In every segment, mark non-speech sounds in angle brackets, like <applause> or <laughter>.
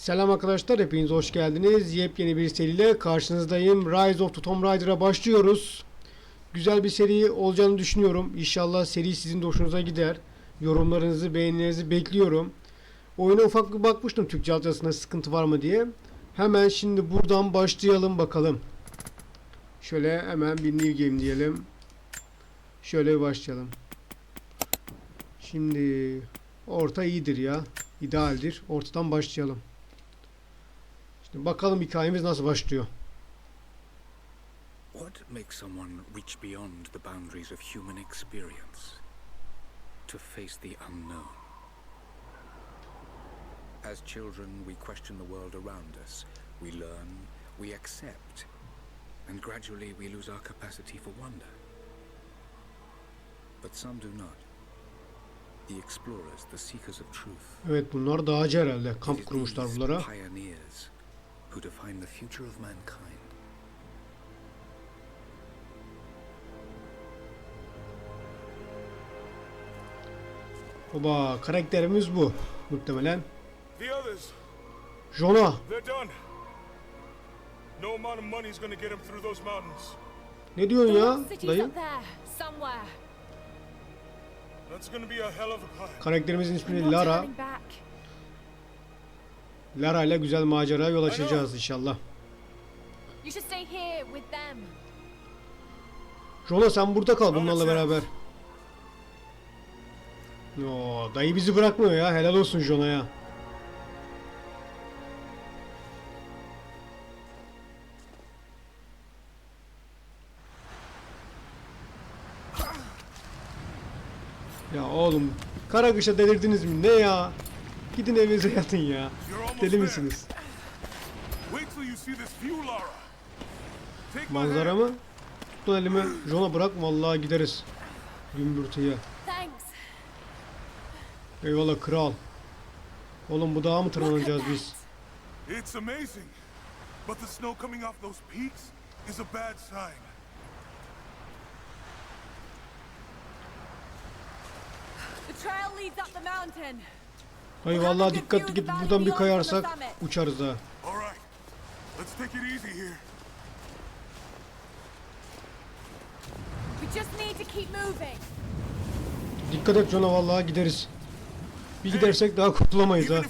Selam arkadaşlar, hepiniz hoş geldiniz. Yepyeni bir seriyle karşınızdayım. Rise of the Tomb Raider'a başlıyoruz. Güzel bir seri olacağını düşünüyorum. İnşallah seri sizin de hoşunuza gider. Yorumlarınızı, beğenilerinizi bekliyorum. Oyuna ufak bir bakmıştım Türkçe altyazısında sıkıntı var mı diye. Hemen şimdi buradan başlayalım bakalım. Şöyle hemen bir new game diyelim. Şöyle başlayalım. Şimdi orta iyidir ya. İdealdir. Ortadan başlayalım. Şimdi bakalım hikayemiz nasıl başlıyor. What makes someone reach beyond the boundaries of human experience to face the unknown? As children, we question the world around us. We learn, we accept, and gradually we lose our capacity for wonder. But some do not. The explorers, the seekers of truth. Evet bunlar dağcı herhalde. Kamp kurmuşlar bunlara. Pioneers who define the future of mankind. Oba karakterimiz bu. Muhtemelen. The others, Jonah. they're done. No amount of money's gonna get them through those mountains. Ne diyorsun ya dayı? up there, somewhere. Lara ile güzel macera yol açacağız inşallah. You should stay here with them. Jonah sen burada kal bunlarla beraber. Yo, dayı bizi bırakmıyor ya. Helal olsun Jonah'ya. Ya oğlum kara kışa delirdiniz mi? Ne ya? Gidin evinize yatın ya. Deli misiniz? Manzara mı? Tutun elimi. Jonah bırak vallahi gideriz. Gümbürtüye. Eyvallah kral. Oğlum bu dağa mı tırmanacağız biz? It's amazing, but the snow coming off those peaks is a bad sign. The trail leads up the mountain. Hayır vallahi dikkatli git buradan bir kayarsak uçarız ha. Dikkat et Jonah vallahi gideriz. Bir gidersek daha kurtulamayız ha.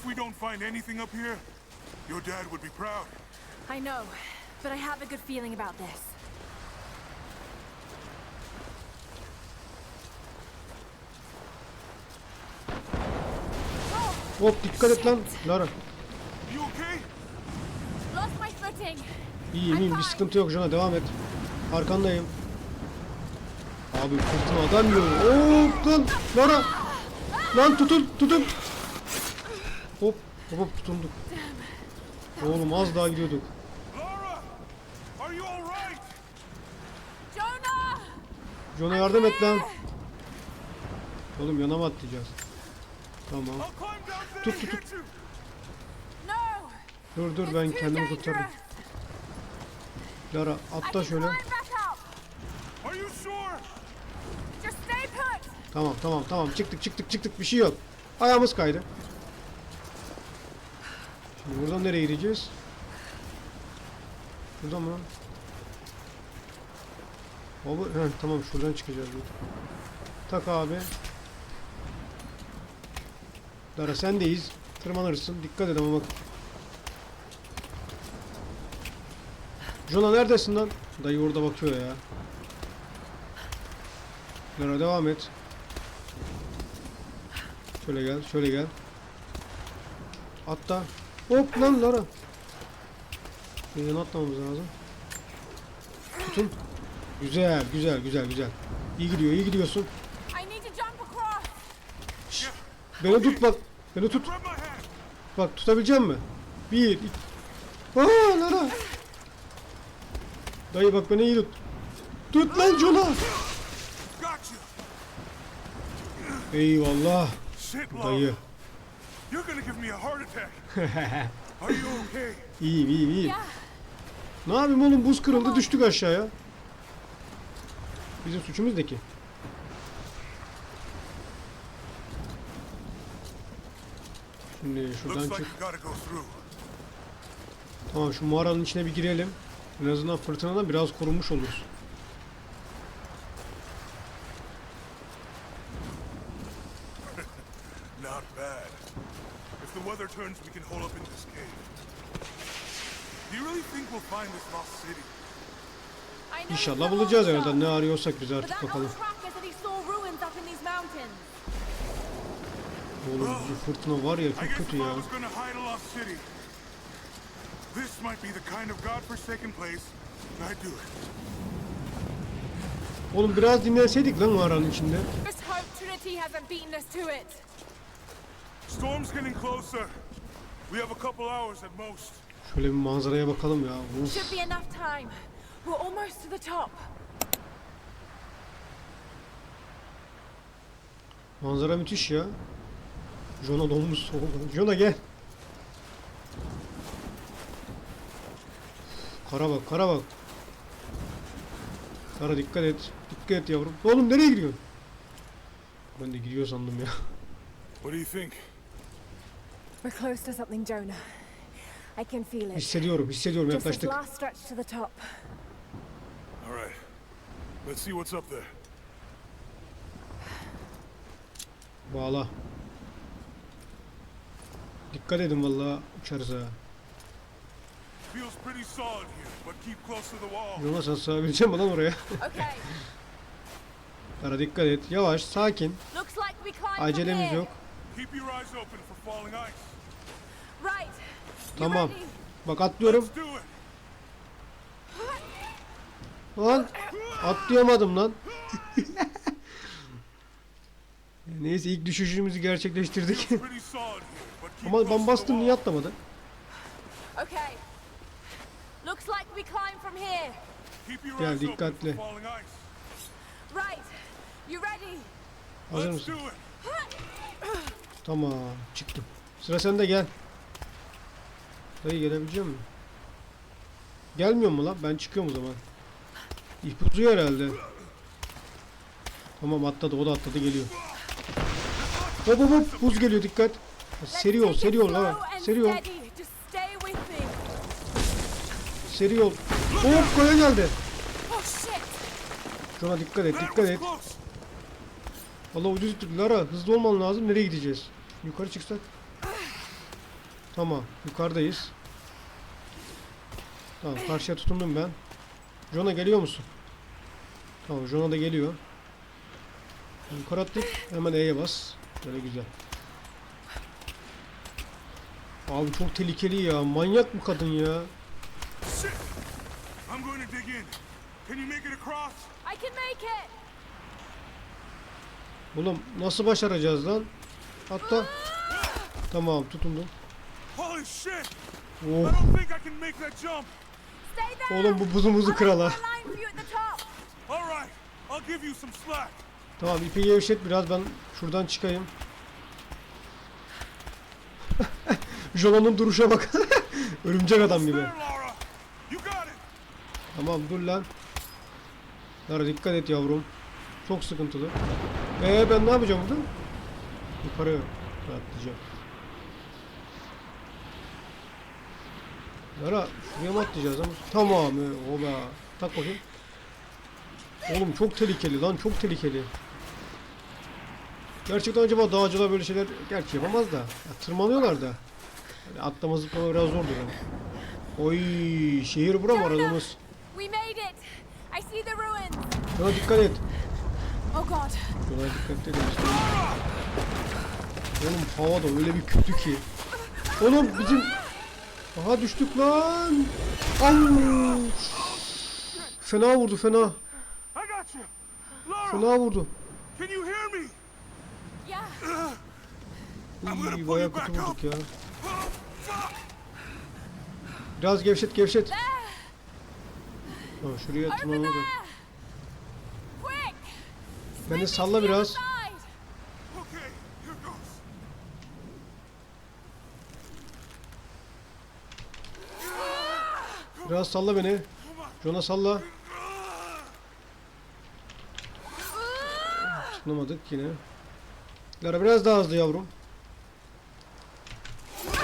I know, but I have a good feeling about this. Hop dikkat et lan Lara. İyiyim iyiyim bir sıkıntı yok Jonah devam et. Arkandayım. Abi fırtına adam yiyor. Hop lan Lara. Lan tutun tutun. Hop hop hop tutunduk. Oğlum az daha gidiyorduk. Jonah yardım et lan. Oğlum yana mı atlayacağız? Tamam. Tut, tut. No! Dur dur ben kendimi kurtarırım. Lara atla şöyle. Tamam tamam tamam çıktık çıktık çıktık bir şey yok. Ayağımız kaydı. Şimdi buradan nereye gideceğiz? Burada mı? Abi, he, tamam şuradan çıkacağız. Tak abi. Dara sendeyiz. Tırmanırsın. Dikkat et ama bak. Jona neredesin lan? Dayı orada bakıyor ya. Dara devam et. Şöyle gel, şöyle gel. Atla. Hop lan Lara. Yana atlamamız lazım. Tutun. Güzel, güzel, güzel, güzel. İyi gidiyor, iyi gidiyorsun. Beni tut bak. Beni tut. Bak tutabilecek mi? Bir, iki. Aa. Dayı bak beni iyi tut. Tut lan you. Eyvallah. Dayı. You're gonna give me a heart attack. <laughs> Are you okay? İyiyim, iyiyim, iyiyim. Ne yapayım oğlum buz kırıldı düştük aşağıya. Bizim suçumuz ne ki? Şimdi şuradan çık. Tamam şu mağaranın içine bir girelim. En azından fırtınadan biraz korunmuş oluruz. <laughs> Not bad. If the weather turns, we can hole up in this cave. Do you really think we'll find this lost city? I know İnşallah bulacağız herhalde. Ne arıyorsak biz artık bakalım. Oğlum bu fırtına var ya I çok guess kötü ya. was gonna hide a lost city, this might be the kind of godforsaken place I'd do it. Oğlum biraz dinlenseydik lan mağaranın içinde. Just hope Trinity hasn't beaten us to it. Storm's getting closer. We have a couple hours at most. Şöyle bir manzaraya bakalım ya. Uf. Should be enough time. We're almost to the top. Manzara müthiş ya. Jonah donmuş soğuk. Jonah gel. Kara bak, kara bak. Kara dikkat et. Dikkat et yavrum. Oğlum nereye gidiyorsun? Ben de gidiyor sandım ya. What do you think? We're close to something, Jonah. I can feel it. Hissediyorum, hissediyorum yaklaştık. last stretch to the top. All right. Let's see what's up there. Bağla. Dikkat edin vallahi uçarız ha. Jonah sen sığabilecek misin lan oraya? Okay. <laughs> Kara dikkat et. Yavaş, sakin. Acelemiz yok. Tamam. Bak atlıyorum. Lan atlayamadım lan. <laughs> Neyse ilk düşüşümüzü gerçekleştirdik. Ama ben bastım niye atlamadı? Okay. Looks like we climb from here. Gel, dikkatli. Right. You ready? Hazır mısın? Tamam çıktım. Sıra sende gel. Dayı gelebilecek misin? Gelmiyor mu lan? Ben çıkıyorum o zaman. İp uzuyor herhalde. Tamam atladı o da atladı geliyor. Hop hop hop buz geliyor dikkat. Seri ol seri ol and Seri ol seri ol. Hop kaya geldi. Oh. Şuna dikkat et dikkat et. Valla ucuz tuttuk. Lara hızlı olman lazım. Nereye gideceğiz? Yukarı çıksak. Tamam. Yukarıdayız. Tamam. Karşıya tutundum ben. Jon'a geliyor musun? Tamam. Jon'a da geliyor. Yukarı attık. Hemen E'ye bas. Böyle güzel. Abi çok tehlikeli ya. Manyak bu kadın ya. I'm going to dig in. Can you make it across? I can make it. Oğlum nasıl başaracağız lan? Hatta Tamam tutundum. Holy shit! Oh. I don't think I can make that jump. Stay there. Oğlum bu buzumuzu kırala. Tamam ipi gevşet biraz ben şuradan çıkayım. <laughs> Jona'nın duruşa bak. <laughs> Örümcek adam gibi. Tamam dur lan. Lara dikkat et yavrum. Çok sıkıntılı. Ee ben ne yapacağım burada? Yukarı atlayacağım. Lara şuraya mı atlayacağız ama? Tamam ee, o be. Tak bakayım. Oğlum çok tehlikeli lan çok tehlikeli. Gerçekten acaba dağcılar böyle şeyler gerçi yapamaz da. Ya, tırmanıyorlar da. Yani atlama zıplama biraz zordur yani. Oy şehir bura mı aradığımız? We made it. I see the ruins. Şuna dikkat et. Oh god. Şuna dikkat edin işte. Oğlum hava da öyle bir kötü ki. Oğlum bizim... Aha düştük lan. Au! Fena vurdu fena. Fena vurdu. can you hear me? Yeah. I'm gonna Uy, pull bayağı kötü vurduk ya. Biraz gevşet gevşet. Tamam şuraya tırmanalım. Beni salla biraz. Biraz salla beni. Jon'a salla. Tutunamadık yine. Lara biraz daha hızlı yavrum.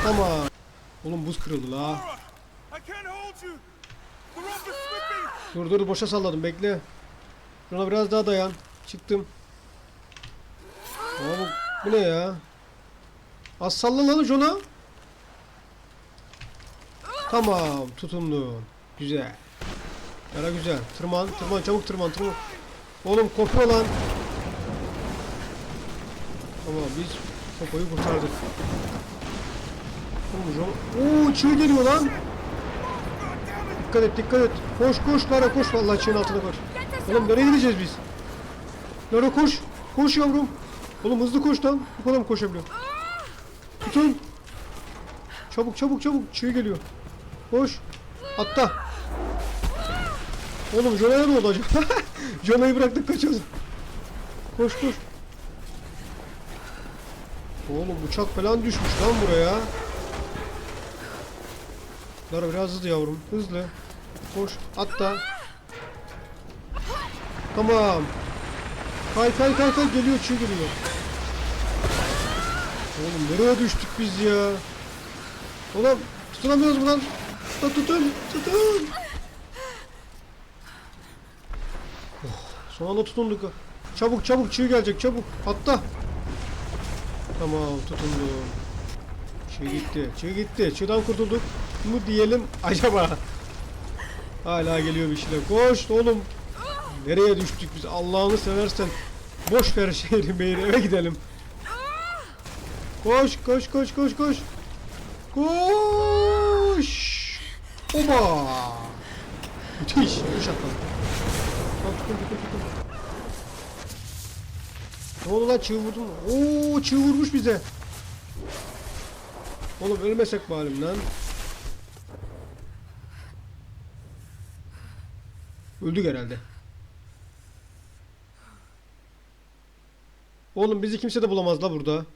Tamam. Oğlum buz kırıldı la. Dur dur boşa salladım bekle. Şuna biraz daha dayan. Çıktım. Aa, bu, ne ya? Az salla lan Jon'a. Tamam tutundum. Güzel. Yara güzel. Tırman tırman çabuk tırman tırman. Oğlum kopuyor lan. Tamam biz Popo'yu kurtardık. Oğlum Jon... Oo çığ geliyor lan. Dikkat et dikkat et. Koş koş Lara koş vallahi çığın altına koş. Oğlum nereye gideceğiz biz? Lara koş. Koş yavrum. Oğlum hızlı koş lan. Bu kadar mı koşabiliyor? Tutun. Çabuk çabuk çabuk. Çığ geliyor. Koş. Atla. Oğlum Jona'ya ne oldu acaba? <laughs> Jona'yı bıraktık kaçıyoruz. Koş koş. Oğlum uçak falan düşmüş lan buraya. Lara biraz hızlı yavrum. Hızlı. Koş. Atla. Tamam. Kay kay kay kay geliyor çığ geliyor. Oğlum nereye düştük biz ya? Oğlum tutunamıyoruz mu lan? Lan tutun tutun. Oh, son tutunduk. Çabuk çabuk çığ gelecek çabuk. Atla. Tamam tutundum. Çığ gitti. Çığ gitti. Çığdan kurtulduk mu diyelim acaba? Hala geliyor bir şeyler. Koş oğlum. Nereye düştük biz? Allah'ını seversen. Boş ver şehri meyri eve gidelim. Koş koş koş koş koş. Koş. Oba. Müthiş. Tutun, tutun. Ne oldu lan çığ? Oo çığ bize. Oğlum ölmesek bari lan. Öldük herhalde. Oğlum bizi kimse de bulamaz la burada.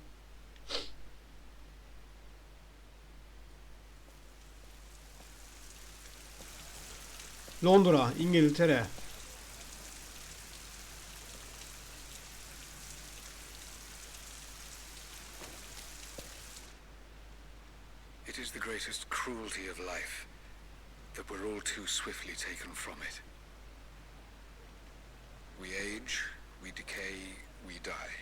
Londra, İngiltere. It is the greatest cruelty of life that we're all too swiftly taken from it. We age, we decay, we die.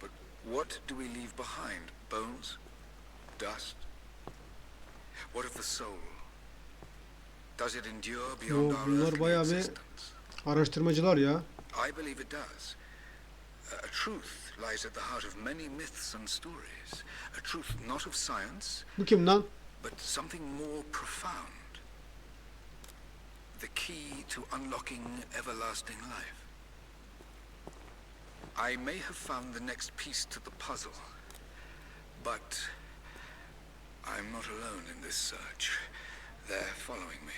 But what do we leave behind? Bones? Dust? What of the soul? Does it endure beyond Yo, our bunlar earthly bayağı bir- existence? Araştırmacılar ya. I believe it does. A a truth lies at the heart of many myths and stories. A truth not of science, Bu kim lan? but something more profound. The key to unlocking everlasting life. I may have found the next piece to the puzzle, but I'm not alone in this search. They're following me,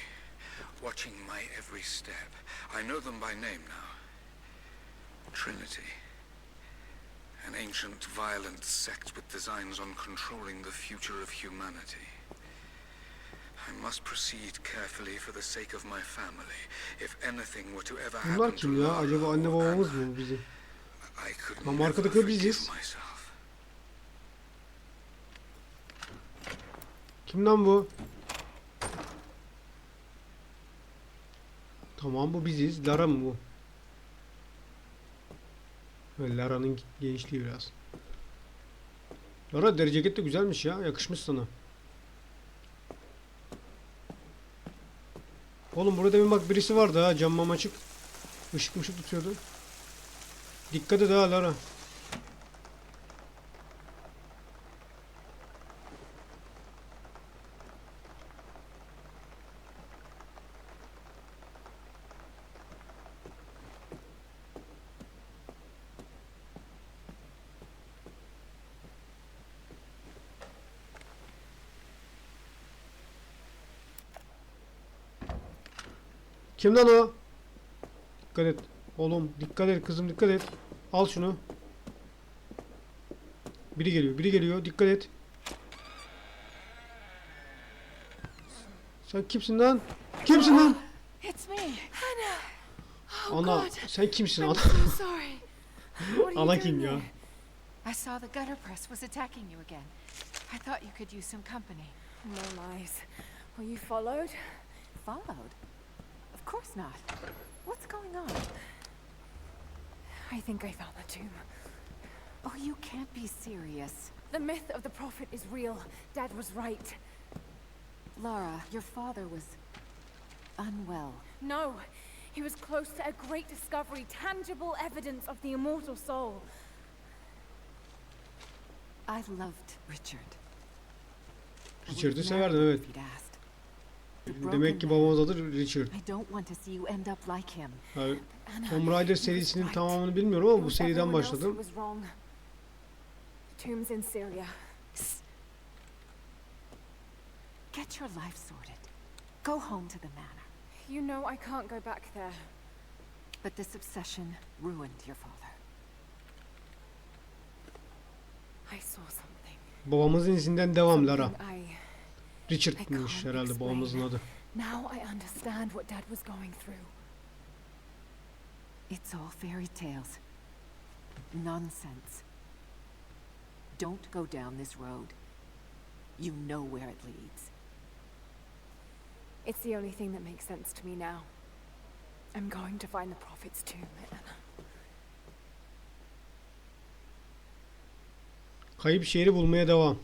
watching my every step. I know them by name now. Trinity. An ancient, violent sect with designs on controlling the future of humanity. I must proceed carefully for the sake of my family. If anything were to ever Bunlar happen to kim ya? Acaba anne babamız mı bizi? Ama arkadakiler biziz. Kim lan bu? Tamam bu biziz. Lara mı bu? Lara'nın gençliği biraz. Lara deri ceket de güzelmiş ya. Yakışmış sana. Oğlum burada demin bak birisi vardı ha. Camım açık. Işık mışık tutuyordu. Dikkat et ha Lara. Kim lan o? Dikkat et. Oğlum dikkat et kızım dikkat et. Al şunu. Biri geliyor biri geliyor dikkat et. Sen kimsin lan? Kimsin lan? It's me. Hannah. Oh Ana God. sen kimsin I'm ana? Ana kim ya? I saw the gutter press was attacking you again. I thought you could use some company. No lies. Were you followed? Followed? Of course not. What's going on? I think I found the tomb. Oh, you can't be serious. The myth of the prophet is real. Dad was right. Laura, your father was unwell. No, he was close to a great discovery, tangible evidence of the immortal soul. I loved Richard. I Richard'ı would've severdin, evet. Demek ki babamız adı Richard. I don't want to see you end up like him. Ha, Anna, Tomb Raider he was serisinin tamamını bilmiyorum ama bu seriden başladım. Get your life sorted. Go home to the manor. You know I can't go back there. But this obsession ruined your father. I saw something. Babamızın izinden devam Lara. Something I Richard'mış herhalde babamızın adı. now I understand what Dad was going through. It's all fairy tales. Nonsense. Don't go down this road. You know where it leads. It's the only thing that makes sense to me now. I'm going to find the prophet's tomb, Anna. Kayıp şehri bulmaya devam.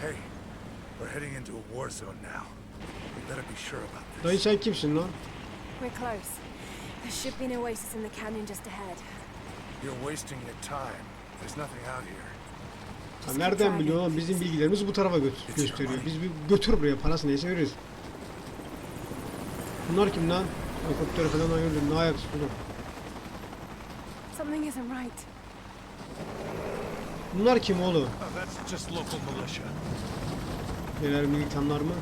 Hey, we're heading into a war zone now. We better be sure about this. Dayı sen kimsin lan? We're close. There should be an oasis in the canyon just ahead. You're wasting your time. There's nothing out here. Ha, nereden biliyor lan? Bizim bilgilerimiz bu tarafa gö- gösteriyor. Biz bir götür buraya parası neyse veririz. Bunlar kim lan? Helikoptere falan ayırdım. Ne ayak üstü lan? Something isn't right. Bunlar kim oğlum? Oh, that's just local militia. Neler militanlar mı?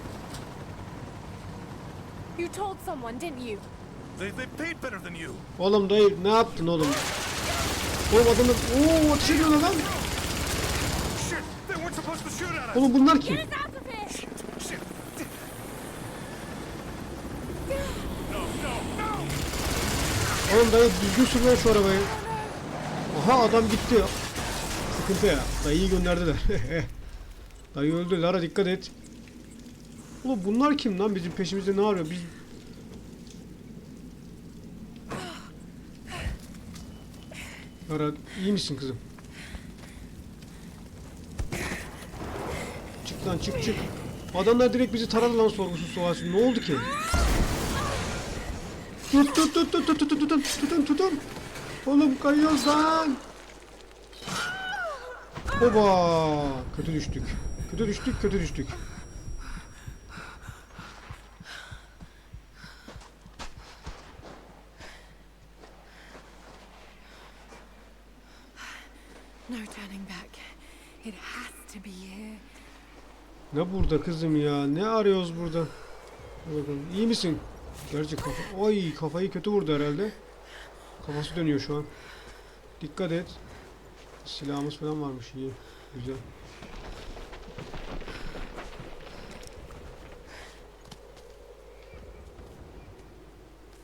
You told someone, didn't you? They, they paid better than you. Oğlum dayı ne yaptın oğlum? Oğlum adamı... Oo ateş ediyorlar lan. Shit! They weren't supposed to shoot at us! Oğlum bunlar kim? Get us out of here! Shit! No, no, no! Oğlum dayı düzgün sür lan şu arabayı. Aha adam gitti. Sıkıntı ya. Dayıyı gönderdiler. <laughs> Dayı öldü. Lara dikkat et. Oğlum bunlar kim lan? Bizim peşimizde ne arıyor? Biz... Lara iyi misin kızım? Çık lan çık çık. Adamlar direkt bizi taradı lan sorgusuz sualsiz. Ne oldu ki? Tut tut tut tut tut tut tut tutun tutun tutun. Oğlum kayıyoruz lan. Oba. Kötü düştük. Kötü düştük kötü düştük. No turning back. It has to be here. Ne burada kızım ya? Ne arıyoruz burada? Bakalım. İyi misin? Gerçi kafa... Ay kafayı kötü vurdu herhalde. Kafası dönüyor şu an. Dikkat et. Silahımız falan varmış iyi. Güzel.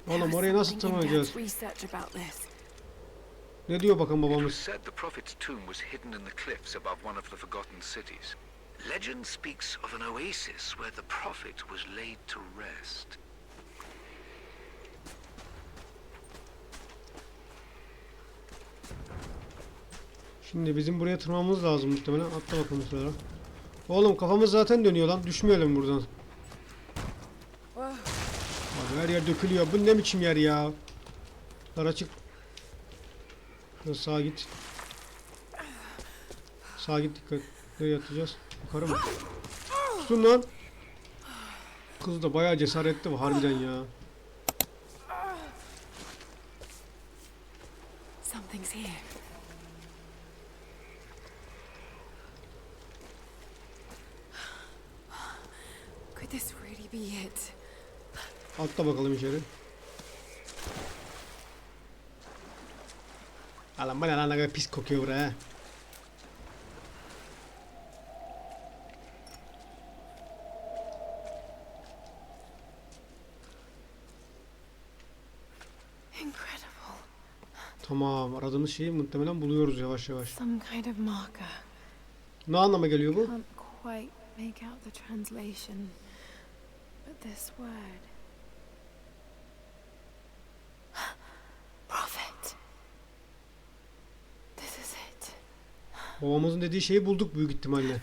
Oğlum oraya nasıl tırmanacağız? Dad's research about this. Ne diyor was babamız? said the prophet's tomb was hidden in the cliffs above one of the forgotten cities. Legend speaks of an oasis where the prophet was laid to rest. Şimdi bizim buraya tırmanmamız lazım muhtemelen. Atla bakalım şuralara. Oğlum kafamız zaten dönüyor lan. Düşmeyelim buradan. Her yer dökülüyor. Bu ne biçim yer ya? Lara çık. Şöyle sağa git. Sağa git dikkat. Nereye atacağız? Yukarı mı? Tutun lan. Kız da bayağı cesaretli bu harbiden ya. Something's here. Could this really be it? Atla bakalım içeri. Alan bana lan ne kadar pis kokuyor buraya. Tamam aradığımız şeyi muhtemelen buluyoruz yavaş yavaş. Some kind of marker. Ne anlama geliyor bu? Can't quite make out the translation. But this word. Prophet. This is it. Babamızın dediği şeyi bulduk büyük ihtimalle.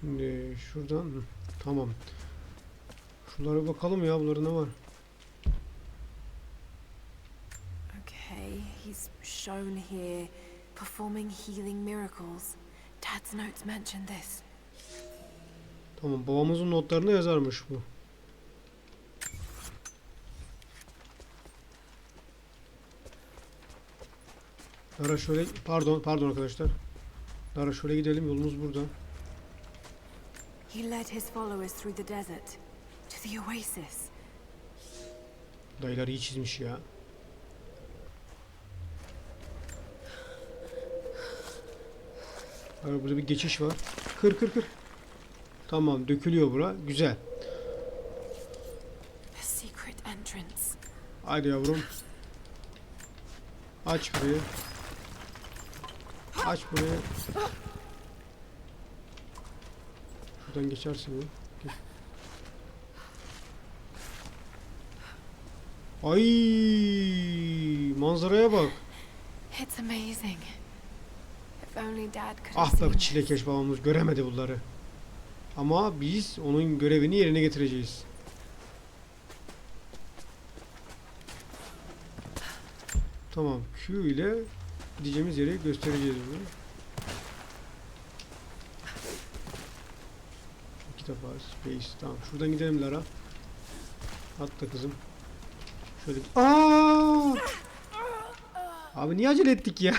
Şimdi şuradan tamam. Şunlara bakalım ya bunlarda ne var? Okay, he's shown here performing healing miracles. Dad's notes mention this. Tamam babamızın notlarında yazarmış bu. Lara şöyle pardon pardon arkadaşlar. Lara şöyle gidelim yolumuz burada. He led his followers through the desert to the oasis. Dayılar iyi çizmiş ya. Burada bir geçiş var. Kır kır kır. Tamam dökülüyor bura. Güzel. Haydi yavrum. Aç burayı. Aç burayı. Şuradan geçersin ya. Geç. Ay manzaraya bak. It's amazing. If only Dad could Ah be çilekeş babamız göremedi bunları. Ama biz onun görevini yerine getireceğiz. Tamam Q ile gideceğimiz yeri göstereceğiz bunu. İki defa space. Tamam şuradan gidelim Lara. Atla kızım. Şöyle. Aa! Abi niye acele ettik ya?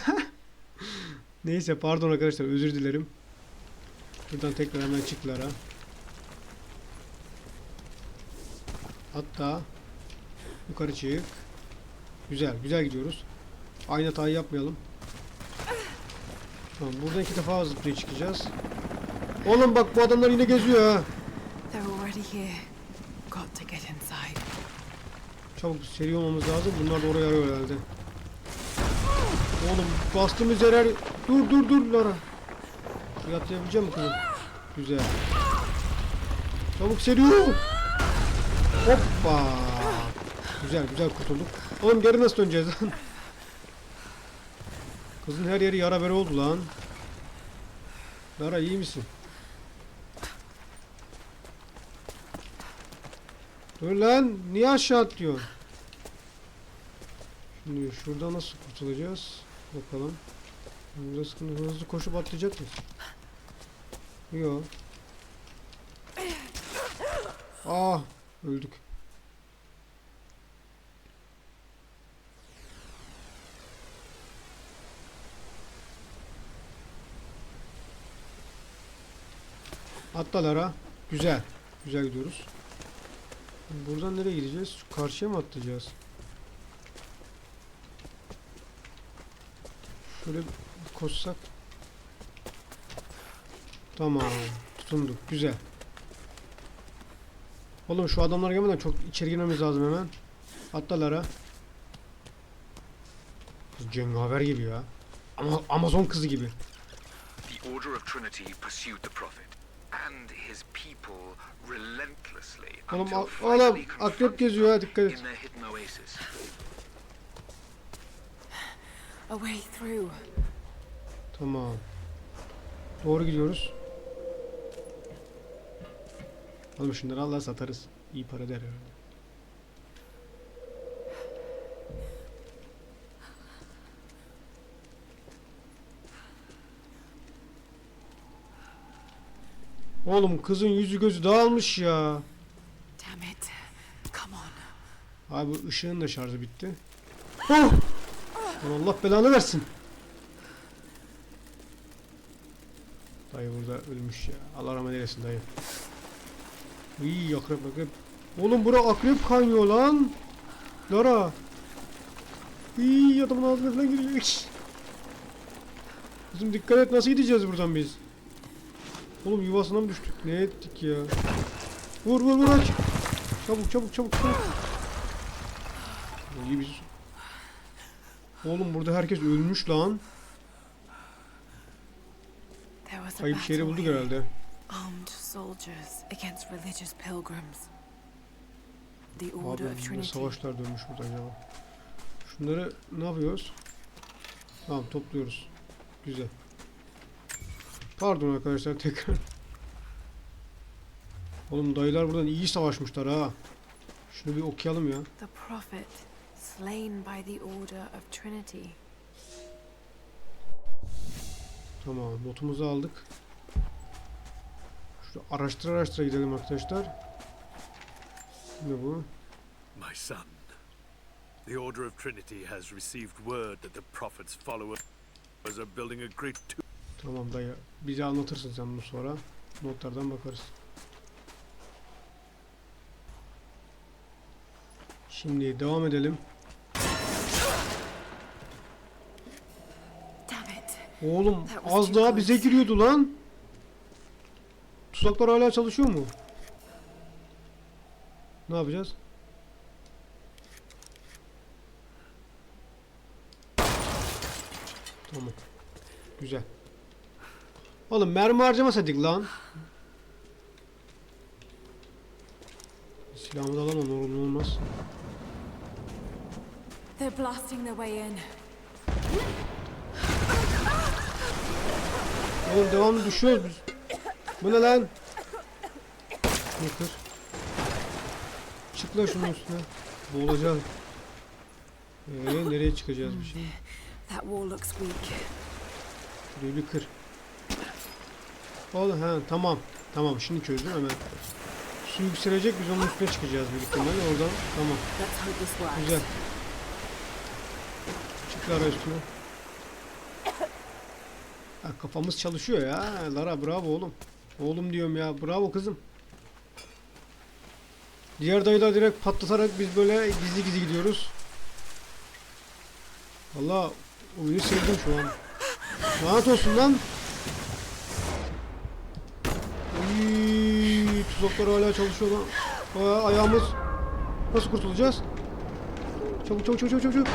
<laughs> Neyse pardon arkadaşlar özür dilerim. Buradan tekrar hemen çık Lara. Hatta yukarı çık. Güzel güzel gidiyoruz. Aynı hatayı yapmayalım. Tamam buradan iki defa zıplayıp çıkacağız. Oğlum bak bu adamlar yine geziyor ha. Çabuk seri olmamız lazım. Bunlar da oraya arıyor herhalde. Oğlum bastığımız yer her... Dur dur dur Lara. Atlayabilecek misin kızım? Güzel. Çabuk seri ol. Hoppa. Güzel güzel kurtulduk. Oğlum geri nasıl döneceğiz lan? Kızın her yeri yara bere oldu lan. Lara iyi misin? Dur lan niye aşağı atlıyorsun? Şimdi şuradan nasıl kurtulacağız? Bakalım. Burada sıkıntı hızlı koşup atlayacak mıyız? Yok. Ah öldük. Atlalara. Güzel. Güzel gidiyoruz. Buradan nereye gideceğiz? Şu karşıya mı atlayacağız? Şöyle koşsak. Tamam. Tutunduk. Güzel. Oğlum şu adamlar gelmeden çok içeri girmemiz lazım hemen. Atlalara. Kız cengaver gibi ya. Ama Amazon kızı gibi. The Order of Trinity pursued the Prophet and his people relentlessly Oğlum, oğlum akrep geziyor ha dikkat et. Tamam. Doğru gidiyoruz. Oğlum şunları Allah satarız. İyi para der herhalde. Oğlum kızın yüzü gözü dağılmış ya. Damn it. Come on. Abi ışığın da şarjı bitti. Oh! Allah belanı versin. Dayı burada ölmüş ya. Allah rahmet eylesin dayı. İyi akrep akrep. Oğlum bura akrep kaynıyor lan. Lara. İyi adamın ağzına falan giriyor. Kızım dikkat et nasıl gideceğiz buradan biz? Oğlum yuvasına mı düştük? Ne ettik ya? Vur vur vur aç. Çabuk çabuk çabuk çabuk. İyi biz. Oğlum burada herkes ölmüş lan. Ayıp şehri bulduk herhalde. Armed soldiers against religious pilgrims. The Order of Trinity. savaşlar dönmüş burada ya. Şunları ne yapıyoruz? Tamam topluyoruz. Güzel. Pardon arkadaşlar <laughs> tekrar. Oğlum dayılar buradan iyi savaşmışlar ha. Şunu bir okuyalım ya. The prophet slain by the Order of Trinity. Tamam notumuzu aldık. Şurada araştır araştıra gidelim arkadaşlar. Ne bu? My son, the Order of Trinity has received word that the Prophet's followers are building a great tomb. Tamam dayı. Bize anlatırsın sen bunu sonra. Notlardan bakarız. Şimdi devam edelim. Damn it. Oğlum az daha bize giriyordu lan. Tuzaklar hala çalışıyor mu? Ne yapacağız? Tamam. Güzel. Oğlum mermi harcamasaydık lan. Silahımı da alamam olur olmaz. They're blasting their way in. Oğlum devamlı düşüyoruz biz. Bu ne lan? Şunu kır. Çık lan şunun üstüne. Boğulacağız. Ee, nereye çıkacağız bir şey? That wall looks weak. Şurayı bir kır. Oğlum he tamam. Tamam şimdi çözdüm hemen. Su yükselecek biz onun üstüne çıkacağız büyük ihtimalle oradan. Tamam güzel. Çık Lara üstüne. Ha, kafamız çalışıyor ya. Lara bravo oğlum. Oğlum diyorum ya. Bravo kızım. Diğer dayılar direkt patlatarak biz böyle gizli gizli gidiyoruz. Valla oyunu sevdim şu an. Lanet olsun lan. Uy, tuzaklar hala çalışıyor lan. Aa, ayağımız. Nasıl kurtulacağız? Çabuk çabuk çabuk çabuk çabuk.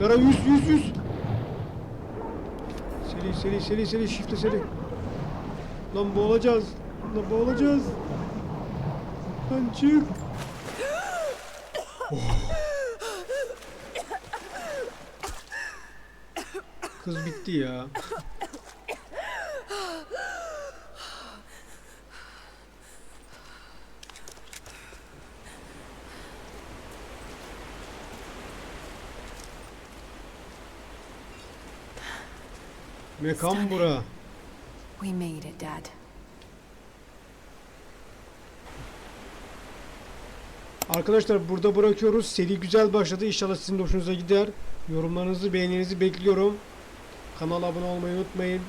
Lara 100 100 100. Seri seri seri seri shift'e seri. Lan boğulacağız. Lan boğulacağız. Lan çık. Oh. Kız bitti ya. Mekan bura. We made it, Dad. Arkadaşlar burada bırakıyoruz. Seri güzel başladı. İnşallah sizin de hoşunuza gider. Yorumlarınızı, beğeninizi bekliyorum. Kanala abone olmayı unutmayın.